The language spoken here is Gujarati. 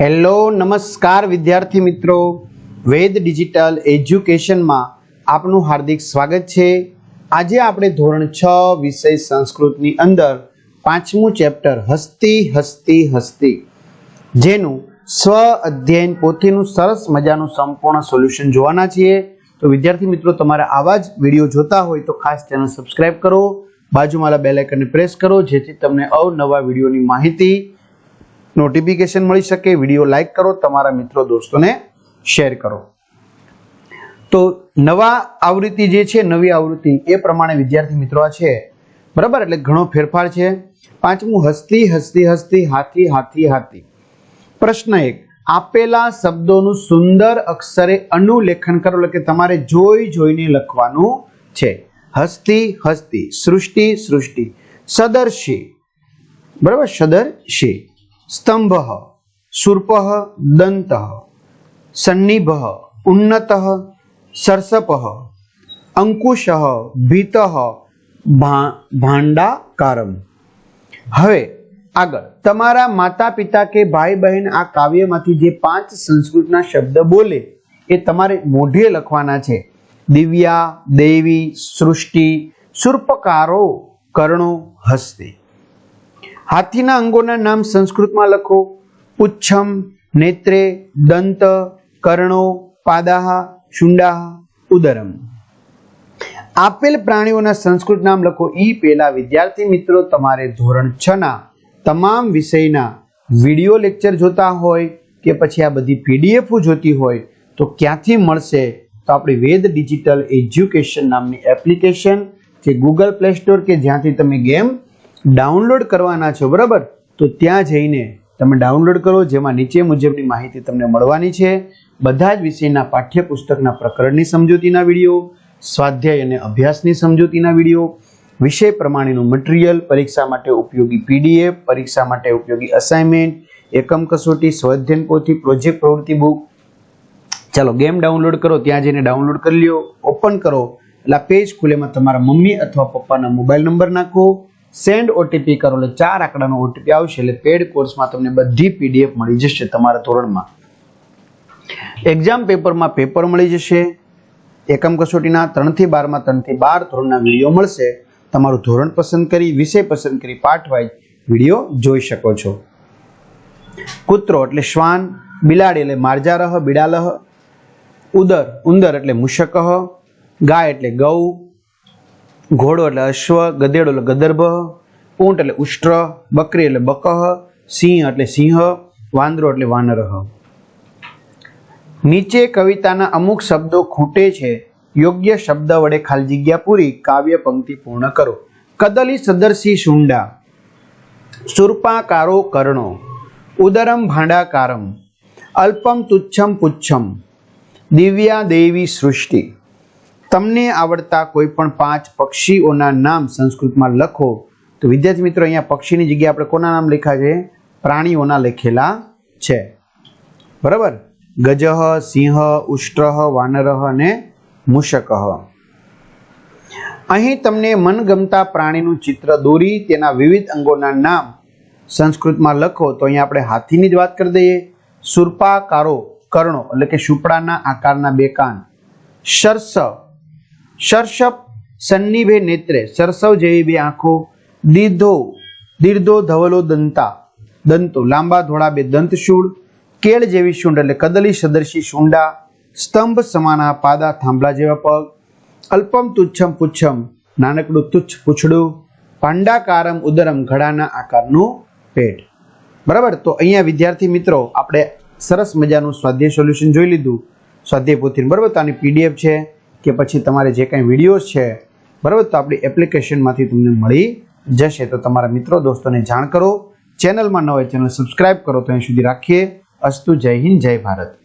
હેલો, નમસ્કાર વિદ્યાર્થી મિત્રો. વેદ ડિજિટલ એજ્યુકેશનમાં આપનું હાર્દિક સ્વાગત છે. આજે આપણે ધોરણ છ વિષય સંસ્કૃતની અંદર પાંચમું ચેપ્ટર હસ્તી હસ્તી હસ્તી. જેનું સ્વ અધ્યયન પોથીનું સરસ મજાનું સંપૂર્ણ સોલ્યુશન જોવાના છીએ. તો વિદ્યાર્થી મિત્રો, તમારે આવા જ વીડિયો જોતા હોય તો ખાસ ચેનલ સબસ્ક્રાઇબ કરો. બાજુમાં બેલ પ્રેસ કરો, જેથી તમને અવનવા વિડીયોની માહિતી નોટિફિકેશન મળી શકે, વીડિયો લાઈક કરો, તમારા મિત્રો દોસ્તોને શેર કરો. તો નવા આવૃત્તિ જે છે, નવી આવૃત્તિ, એ પ્રમાણે વિદ્યાર્થી મિત્રો આ છે. બરાબર? એટલે ઘણો ફેરફાર છે. પાંચમું, હસતી હસતી હસતી, હાથી હાથી હાથી. પ્રશ્ન એક, આપેલા શબ્દોનું સુંદર અક્ષરે અનુલેખન કરો, એટલે કે તમારે જોઈ જોઈને લખવાનું છે. હસ્તી હસ્તી, સૃષ્ટિ સૃષ્ટિ. સદર્શી. બરાબર? સદર્શી. સ્તંભ સુર્પ દંત, સન્નિભ, ઉન્નત, સરસપ, અંકુશ, ભીત ભાંડાકારમ. હવે આગળ, તમારા માતા પિતા કે ભાઈ બહેન આ કાવ્યમાંથી જે પાંચ સંસ્કૃતના શબ્દ બોલે, એ તમારે મોઢે લખવાના છે. દિવ્યા, દેવી, સૃષ્ટિ સુર્પકારો કર્ણો, હસ્તે. હાથીના અંગોના નામ સંસ્કૃતમાં લખો. પુચ્છમ નેત્રે, દંત, કર્ણો, પાદાહ, શુંડાહ, ઉદરમ. આપેલ પ્રાણીઓના સંસ્કૃત નામ લખો. ઈ પેલા વિદ્યાર્થી મિત્રો તમારે ધોરણ છ ના તમામ વિષયના વીડિયો લેક્ચર જોતા હોય કે પછી આ બધી પીડીએફો જોતી હોય તો ક્યાંથી મળશે તો આપણી વેદ ડિજિટલ એજ્યુકેશન નામની એપ્લિકેશન જે ગૂગલ પ્લે સ્ટોર કે જ્યાંથી તમે ગેમ ડાઉનલોડ કરવાના છો, બરાબર? તો ત્યાં જઈને તમે ડાઉનલોડ કરો, જેમાં નીચે મુજબની માહિતી તમને મળવાની છે. બધા જ વિષયના પાઠ્યપુસ્તકના પ્રકરણની સમજૂતીના વીડિયો, સ્વાધ્યાય અને અભ્યાસની સમજૂતીના વીડિયો, વિષય પ્રમાણેનું મટીરિયલ પરીક્ષા માટે ઉપયોગી પીડીએફ પરીક્ષા માટે ઉપયોગી અસાઇનમેન્ટ એકમ કસોટી સ્વાધ્યન પોથી પ્રોજેક્ટ પ્રવૃત્તિ બુક ચાલો ગેમ ડાઉનલોડ કરો, ત્યાં જઈને ડાઉનલોડ કરી લ્યો ઓપન કરો. એટલે પેજ ખુલેમાં તમારા મમ્મી અથવા પપ્પાના મોબાઈલ નંબર નાખો. સેન્ડ ઓટીપી કરો એટલે ચાર આંકડાનો ઓટીપી આવશે એટલે પેડ કોર્સમાં તમને બધી પીડીએફ મળી જશે તમારા ધોરણમાં. એક્ઝામ પેપરમાં પેપર મળી જશે. એકમ કસોટીના ત્રણથી બારમાં, ત્રણથી બાર ધોરણના વીડિયો મળશે. તમારું ધોરણ પસંદ કરી, વિષય પસંદ કરી, પાઠ વાઇઝ વીડિયો જોઈ શકો છો. કૂતરો એટલે શ્વાન, બિલાડી એટલે માર્જારહ, બિડાલહ, ઉદર, ઉંદર એટલે મુશકહ, ગાય એટલે ગૌ ઘોડો એટલે અશ્વ, ગધેડો એટલે ગદર્ભ ઊંટ એટલે ઉષ્ટ્ર, બકરી એટલે બકહ, સિંહ એટલે સિંહ, વાંદરો એટલે વાનરહ. નીચે કવિતાના અમુક શબ્દો ખૂટે છે. યોગ્ય શબ્દ વડે ખાલી જગ્યા પૂરી, કાવ્ય પંક્તિ પૂર્ણ કરો. કદલી સદરસી શુંડા. સુરપાકારો કર્ણો. ઉદરમ ભાંડાકારમ. અલ્પમ તુચ્છમ પુચ્છમ. દિવ્યા દેવી સૃષ્ટિ. તમને આવડતા કોઈ પણ પાંચ પક્ષીઓના નામ સંસ્કૃતમાં લખો. તો વિદ્યાર્થી મિત્રો, અહીંયા પક્ષીની જગ્યાએ આપણે કોના નામ લખ્યા છે? પ્રાણીઓના લખેલા છે. બરાબર? ગજહ, સિંહ, ઉષ્ટ્રહ, વાનરહ અને મૂષક અહીં તમને મનગમતા પ્રાણીનું ચિત્ર દોરી તેના વિવિધ અંગોના નામ સંસ્કૃતમાં લખો. તો અહીંયા આપણે હાથીની જ વાત કરી દઈએ. સુરપાકારો કર્ણો, એટલે કે શુપડાના આકારના બે કાન. શર્ષ શર્ષપ સન્નિભે નેત્રે સરસવ જેવી બે આંખો દીર્ધો દીર્ધો ધવલો દંતા, દંતો, લાંબા ધોળા બે દંત શૂળ કેળ જેવી શૂંડ એટલે કદલી સદર્શી શૂંડા સ્તંભ સમાના પાદા થાંભલા જેવા પગ, અલ્પમ તુચ્છમ પુચ્છમ, નાનકડું તુચ્છ પૂછડું, પાંડાકારમ ઉદરમ ઘડાના આકારનું પેટ. બરાબર? તો અહીંયા વિદ્યાર્થી મિત્રો, આપણે સરસ મજાનું સ્વાધ્યાય સોલ્યુશન જોઈ લીધું. સ્વાધ્યાય પોથીનું બરાબર? તો આની પીડીએફ છે. કે પછી તમારે જે કાંઈ વિડીયોઝ છે, બરાબર? તો આપણી એપ્લિકેશનમાંથી તમને મળી જશે. તો તમારા મિત્રો, દોસ્તોને જાણ કરો. ચેનલમાં ન હોય ચેનલ સબસ્ક્રાઇબ કરો. તો અહીં સુધી રાખીએ. અસ્તુ જય હિન્દ, જય ભારત.